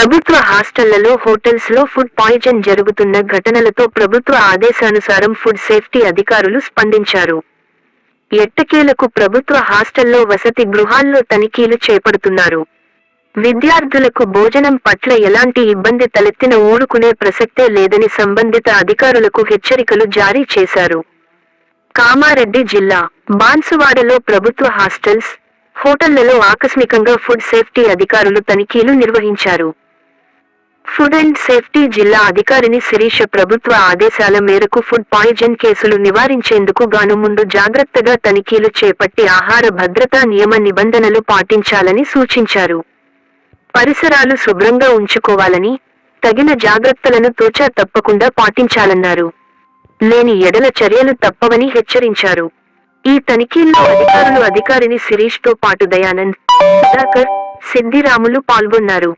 ప్రభుత్వ హాస్టళ్ళలో హోటల్స్లో food poison జరుగుతున్న ఘటనలతో ప్రభుత్వ ఆదేశానుసారం ఫుడ్ సేఫ్టీ అధికారులు స్పందించారు. ఎట్టకేలకు ప్రభుత్వ హాస్టల్లో వసతి గృహాల్లో తనిఖీలు చేపడుతున్నారు. విద్యార్థులకు భోజనం పట్ల ఎలాంటి ఇబ్బంది తలెత్తిన ఊరుకునే ప్రసక్తే లేదని సంబంధిత అధికారులకు హెచ్చరికలు జారీ చేశారు. కామారెడ్డి జిల్లా బాన్సువాడలో ప్రభుత్వ హాస్టల్స్ హోటళ్ళలో ఆకస్మికంగా ఫుడ్ సేఫ్టీ అధికారులు తనిఖీలు నిర్వహించారు. ఫుడ్ అండ్ సేఫ్టీ జిల్లా అధికారిని శిరీష ప్రభుత్వ ఆదేశాల మేరకు ఫుడ్ పాయిజన్ కేసులు నివారించేందుకు గాను ముందు జాగ్రత్తగా తనిఖీలు చేపట్టి ఆహార భద్రతా నియమ నిబంధనలు పాటించాలని సూచించారు. పరిసరాలు శుభ్రంగా ఉంచుకోవాలని తగిన జాగ్రత్తలను తోచా తప్పకుండా పాటించాలన్నారు. లేని ఎడల చర్యలు తప్పవని హెచ్చరించారు. ఈ తనిఖీల్లో అధికారులు అధికారిని శిరీష్తో పాటు దయానంద్ సుధాకర్ పాల్గొన్నారు.